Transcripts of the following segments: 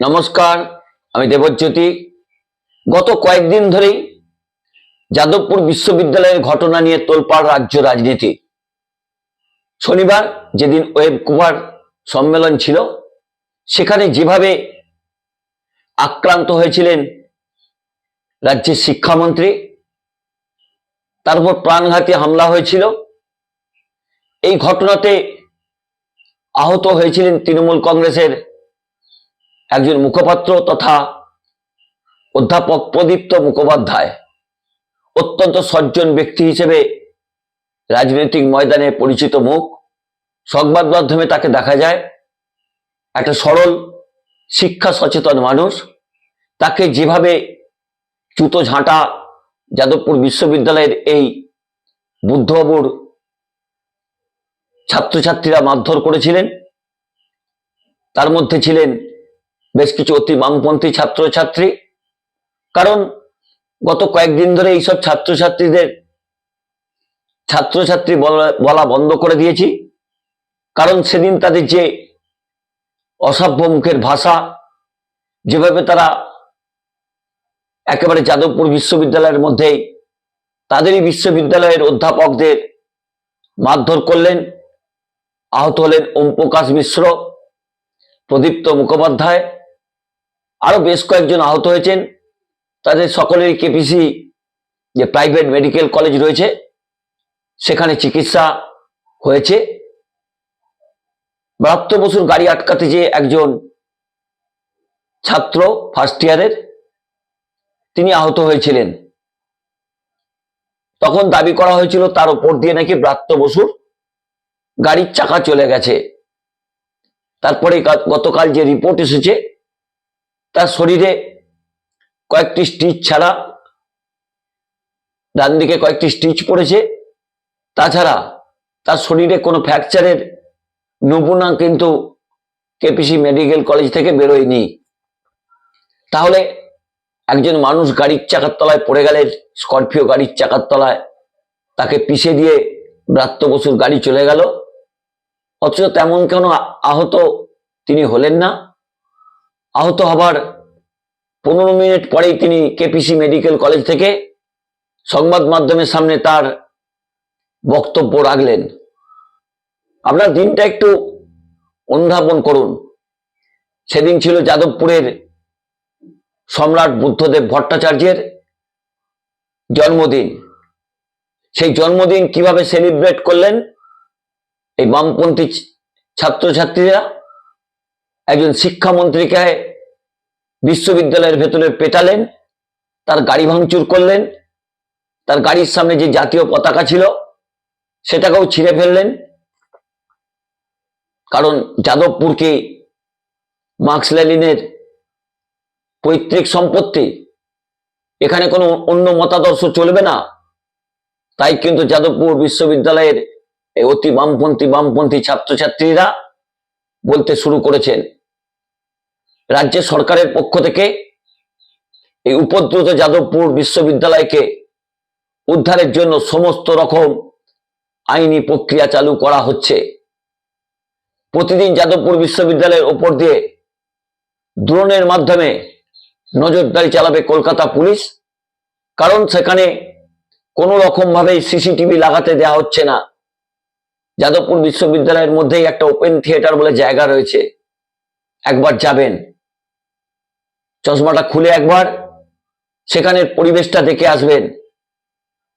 নমস্কার, আমি দেবজ্যোতি। গত কয়েকদিন ধরেই যাদবপুর বিশ্ববিদ্যালয়ের ঘটনা নিয়ে তোলপাড় রাজ্য রাজনীতি। শনিবার যেদিন ওয়েব কুভার সম্মেলন ছিল, সেখানে যেভাবে আক্রান্ত হয়েছিলেন রাজ্যের শিক্ষামন্ত্রী, তার উপর প্রাণঘাতী হামলা হয়েছিল। এই ঘটনাতে আহত হয়েছিলেন তৃণমূল কংগ্রেসের একজন মুখপাত্র তথা অধ্যাপক প্রদীপ্ত মুখোপাধ্যায়, অত্যন্ত সজ্জন ব্যক্তি হিসেবে রাজনৈতিক ময়দানে পরিচিত মুখ। সংবাদ মাধ্যমে তাকে দেখা যায়, একটা সরল, শিক্ষা সচেতন মানুষ। তাকে যেভাবে জুতো ঝাঁটা যাদবপুর বিশ্ববিদ্যালয়ের এই বুদ্ধবাবুর ছাত্রছাত্রীরা মারধর করেছিলেন, তার মধ্যে ছিলেন বেশ কিছু অতি বামপন্থী ছাত্রছাত্রী। কারণ গত কয়েকদিন ধরে এইসব ছাত্রছাত্রীদের, ছাত্রছাত্রী বলা বন্ধ করে দিয়েছি। কারণ সেদিন তাদের যে অসভ্য মুখের ভাষা, যেভাবে তারা একেবারে যাদবপুর বিশ্ববিদ্যালয়ের মধ্যেই তাদেরই বিশ্ববিদ্যালয়ের অধ্যাপকদের মারধর করলেন, আহত হলেন ওম প্রকাশ মিশ্র, প্রদীপ্ত মুখোপাধ্যায় আরও বেশ কয়েকজন আহত হয়েছেন। তাদের সকলেরই কেপিসি যে প্রাইভেট মেডিকেল কলেজ রয়েছে, সেখানে চিকিৎসা হয়েছে। ব্রাত্য বসুর গাড়ি আটকাতে যে একজন ছাত্র ফার্স্ট ইয়ারের তিনি আহত হয়েছিলেন। তখন দাবি করা হয়েছিল তার উপর দিয়ে নাকি ব্রাত্য বসুর গাড়ির চাকা চলে গেছে। তারপরে গতকাল যে রিপোর্ট এসেছে শরীরে কয়েকটি স্টিচ ছাড়া, ডান দিকে কয়েকটি স্টিচ পড়েছে। তাছাড়া তার শরীরে কোনো ফ্র্যাকচারের নমুনা কিন্তু কেপিসি মেডিকেল কলেজ থেকে বেরোয়নি। তাহলে একজন মানুষ গাড়ির চাকার তলায় পড়ে গেলে স্করপিও গাড়ির চাকার তলায় তাকে পিষে দিয়ে ব্রাত্য বসুর গাড়ি চলে গেল। অথচ তেমন কেন আহত তিনি হলেন না। আহত হবার পনেরো মিনিট পরেই তিনি কেপিসি মেডিকেল কলেজ থেকে সংবাদ মাধ্যমের সামনে তার বক্তব্য রাখলেন। আপনার দিনটা একটু অনুধাবন করুন। সেদিন ছিল যাদবপুরের সম্রাট বুদ্ধদেব ভট্টাচার্যের জন্মদিন। সেই জন্মদিন কীভাবে সেলিব্রেট করলেন এই বামপন্থী ছাত্রছাত্রীরা? একজন শিক্ষামন্ত্রীকে বিশ্ববিদ্যালয়ের ভেতরে পেটালেন, তার গাড়ি ভাঙচুর করলেন, তার গাড়ির সামনে যে জাতীয় পতাকা ছিল, সেটাকেও ছিঁড়ে ফেললেন। কারণ যাদবপুরকে মার্কস লেলিনের পৈতৃক সম্পত্তি, এখানে কোনো অন্য মতাদর্শ চলবে না। তাই কিন্তু যাদবপুর বিশ্ববিদ্যালয়ের অতি বামপন্থী বামপন্থী ছাত্রছাত্রীরা বলতে শুরু করেছেন রাজ্য সরকারের পক্ষ থেকে এই উপদ্রুত যাদবপুর বিশ্ববিদ্যালয়কে উদ্ধারের জন্য সমস্ত রকম আইনি প্রক্রিয়া চালু করা হচ্ছে। প্রতিদিন যাদবপুর বিশ্ববিদ্যালয়ের ওপর দিয়ে ড্রোনের মাধ্যমে নজরদারি চালাবে কলকাতা পুলিশ, কারণ সেখানে কোনো রকম ভাবে সিসিটিভি লাগাতে দেওয়া হচ্ছে না। যাদবপুর বিশ্ববিদ্যালয়ের মধ্যেই একটা ওপেন থিয়েটার বলে জায়গা রয়েছে। একবার যাবেন। চশমাটা খুলে একবার, সেখানের পরিবেশটা দেখে আসবেন,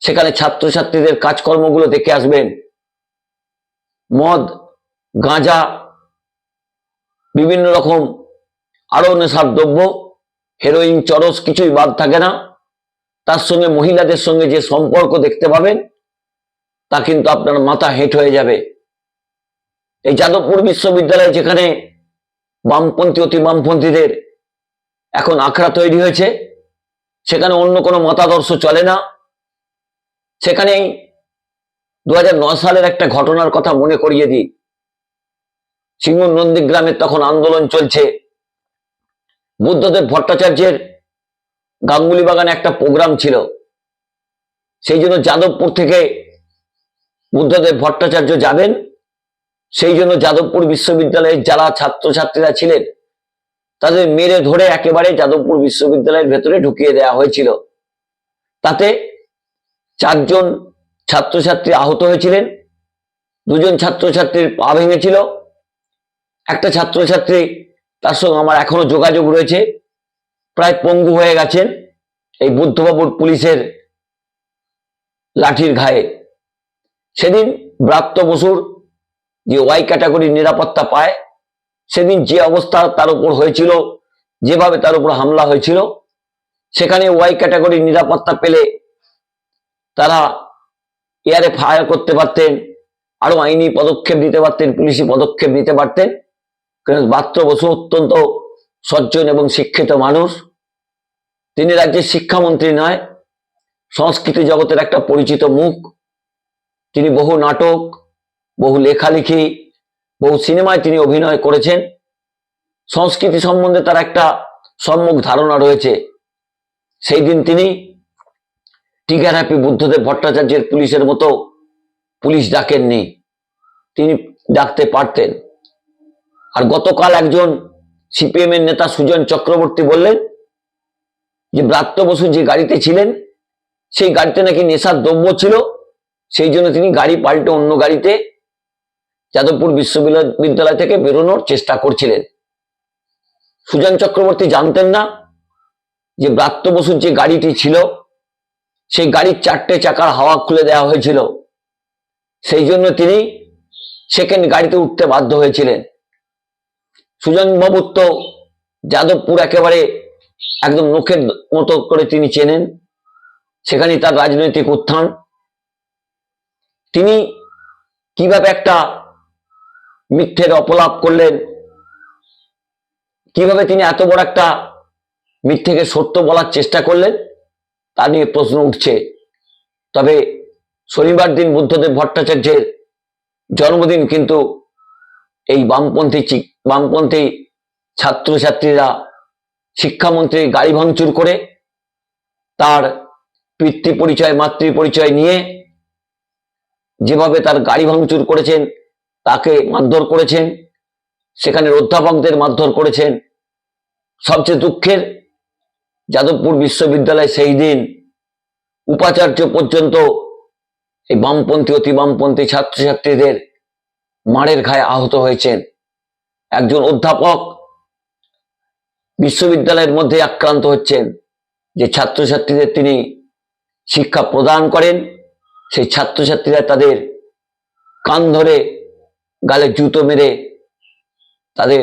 সেখানে ছাত্রছাত্রীদের কাজকর্মগুলো দেখে আসবেন। মদ, গাঁজা, বিভিন্ন রকম আরও নেশার দ্রব্য হেরোইন চরস কিছুই বাদ থাকে না। তার সঙ্গে মহিলাদের সঙ্গে যে সম্পর্ক দেখতে পাবেন, তা কিন্তু আপনার মাথা হেঁট হয়ে যাবে। এই যাদবপুর বিশ্ববিদ্যালয় যেখানে বামপন্থী অতি বামপন্থীদের এখন আখড়া তৈরি হয়েছে। সেখানে অন্য কোনো মতাদর্শ চলে না। সেখানেই দুই হাজার নয় সালের একটা ঘটনার কথা মনে করিয়ে দিই। সিংহ নন্দীগ্রামের তখন আন্দোলন চলছে। বুদ্ধদেব ভট্টাচার্যের গাঙ্গুলি বাগানে একটা প্রোগ্রাম ছিল। সেই জন্য যাদবপুর থেকে বুদ্ধদেব ভট্টাচার্য যাবেন। সেই জন্য যাদবপুর বিশ্ববিদ্যালয়ের যারা ছাত্রছাত্রীরা ছিলেন তাদের মেরে ধরে একেবারে যাদবপুর বিশ্ববিদ্যালয়ের ভেতরে ঢুকিয়ে দেওয়া হয়েছিল। তাতে চারজন ছাত্রছাত্রী আহত হয়েছিলেন, দুজন ছাত্রছাত্রীর পা ভেঙেছিল। একটা ছাত্রছাত্রী তার সঙ্গে আমার এখনও যোগাযোগ রয়েছে, প্রায় পঙ্গু হয়ে গেছেন এই বুদ্ধবাবুর পুলিশের লাঠির ঘায়ে। সেদিন ব্রাত্য বসুর যে ওয়াই ক্যাটাগরির নিরাপত্তা পায় সেদিন যে অবস্থা তার উপর হয়েছিল, যেভাবে তার উপর হামলা হয়েছিল, সেখানে ওয়াই ক্যাটাগরির নিরাপত্তা পেলে তারা এয়ারে ফায়ার করতে পারতেন, আরও আইনি পদক্ষেপ নিতে পারতেন, পুলিশি পদক্ষেপ নিতে পারতেন। কারণ বাত্র বসু অত্যন্ত সজ্জন এবং শিক্ষিত মানুষ। তিনি রাজ্যের শিক্ষামন্ত্রী নয়, সংস্কৃতি জগতের একটা পরিচিত মুখ। তিনি বহু নাটক, বহু লেখালেখি বহু সিনেমায় তিনি অভিনয় করেছেন। সংস্কৃতি সম্বন্ধে তার একটা সম্মুখ ধারণা রয়েছে। সেই দিন তিনি টিকার হ্যাপি বুদ্ধদেব ভট্টাচার্যের পুলিশের মতো পুলিশ ডাকেননি। তিনি ডাকতে পারতেন। আর গতকাল একজন সিপিএম এর নেতা সুজন চক্রবর্তী বললেন যে, ব্রাত্য বসু যে গাড়িতে ছিলেন, সেই গাড়িতে নাকি নেশার দ্রব্য ছিল, সেই জন্য তিনি গাড়ি পাল্টে অন্য গাড়িতে যাদবপুর বিশ্ববিদ্যালয় থেকে বেরোনোর চেষ্টা করছিলেন। সুজন চক্রবর্তী জানতেন না যে ব্রাত্য বসুর যে গাড়িটি ছিল, সেই গাড়ির চারটে চাকার হাওয়া খুলে দেওয়া হয়েছিল। সেই জন্য তিনি সেকেন্ড গাড়িতে উঠতে বাধ্য হয়েছিলেন। সুজন বাবুর তো যাদবপুর একেবারে একদম নখের মতো করে তিনি চেনেন। সেখানে তার রাজনৈতিক উত্থান। তিনি কীভাবে একটা মিথ্যের অপলাপ করলেন। কীভাবে তিনি এত বড় একটা মিথ্যেকে সত্য বলার চেষ্টা করলেন, তা নিয়ে প্রশ্ন উঠছে। তবে শনিবার দিন বুদ্ধদেব ভট্টাচার্যের জন্মদিন কিন্তু এই বামপন্থী বামপন্থী ছাত্রছাত্রীরা শিক্ষামন্ত্রী গাড়ি ভাঙচুর করে তার পিতৃ পরিচয় মাতৃ পরিচয় নিয়ে যেভাবে তার গাড়ি ভাঙচুর করেছেন তাকে মারধর করেছেন, সেখানের অধ্যাপকদের মারধর করেছেন। সবচেয়ে দুঃখের, যাদবপুর বিশ্ববিদ্যালয় সেই দিন উপাচার্য পর্যন্ত এই বামপন্থী, অতি বামপন্থী ছাত্রছাত্রীদের মারের ঘায়ে আহত হয়েছেন। একজন অধ্যাপক বিশ্ববিদ্যালয়ের মধ্যে আক্রান্ত হচ্ছেন, যে ছাত্রছাত্রীদের তিনি শিক্ষা প্রদান করেন, সেই ছাত্রছাত্রীরা তাদের কান ধরে গালে জুতো মেরে তাদের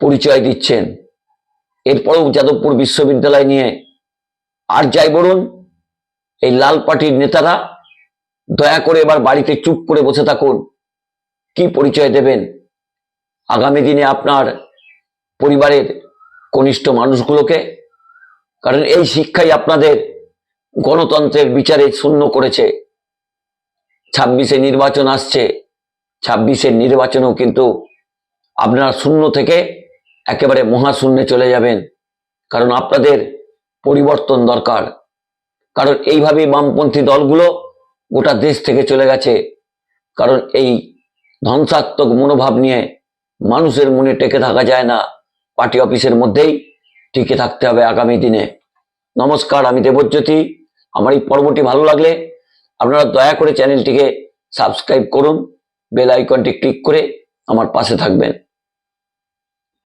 পরিচয় দিচ্ছেন। এরপরেও যাদবপুর বিশ্ববিদ্যালয় নিয়ে আর যাই বলুন, এই লাল পার্টির নেতারা দয়া করে এবার বাড়িতে চুপ করে বসে থাকুন। কি পরিচয় দেবেন? আগামী দিনে আপনার পরিবারের কনিষ্ঠ মানুষগুলোকে, কারণ এই শিক্ষাই আপনাদের গণতন্ত্রের বিচারে শূন্য করেছে। ছাব্বিশে নির্বাচন আসছে ছাব্বিশের নির্বাচনেও কিন্তু আপনারা শূন্য থেকে একেবারে মহাশূন্যে চলে যাবেন। কারণ আপনাদের পরিবর্তন দরকার। কারণ এইভাবে বামপন্থী দলগুলো গোটা দেশ থেকে চলে গেছে। কারণ এই ধ্বংসাত্মক মনোভাব নিয়ে মানুষের মনে টেকে থাকা যায় না। পার্টি অফিসের মধ্যেই টিকে থাকতে হবে আগামী দিনে। নমস্কার, আমি দেবজ্যোতি। আমার এই পর্বটি ভালো লাগলে আপনারা দয়া করে চ্যানেলটিকে সাবস্ক্রাইব করুন। বেল আইকনটি ক্লিক করে আমার পাশে থাকবেন।